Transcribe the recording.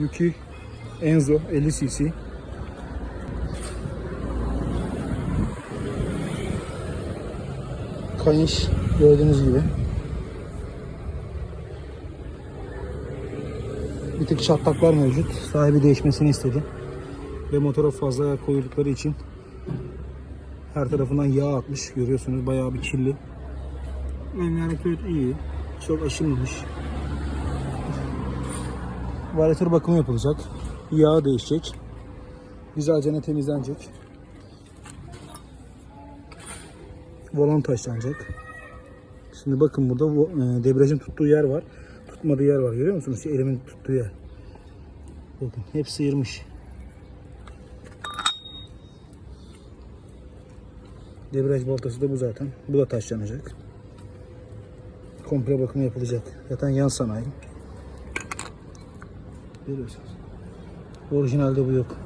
Yuki Enzo 50 cc. Kayış gördüğünüz gibi. Bir tık çatlaklar mevcut. Sahibi değişmesini istedi. Ve motora fazla yer koydukları için her tarafından yağ atmış. Görüyorsunuz bayağı bir kirli. Ön hareket iyi. Çok aşınmamış. Varyatör bakımı yapılacak. Yağ değişecek. Güzelce temizlenecek. Volan taşlanacak. Şimdi bakın burada e, debriyajın tuttuğu yer var. Tutmadığı yer var. Görüyor musunuz? Elimin tuttuğu yer. Bakın hep sıyırmış. Debriyaj baltası da bu zaten. Bu da taşlanacak. Komple bakımı yapılacak. Zaten yan sanayi. Görüyorsunuz. Orijinalde bu yok.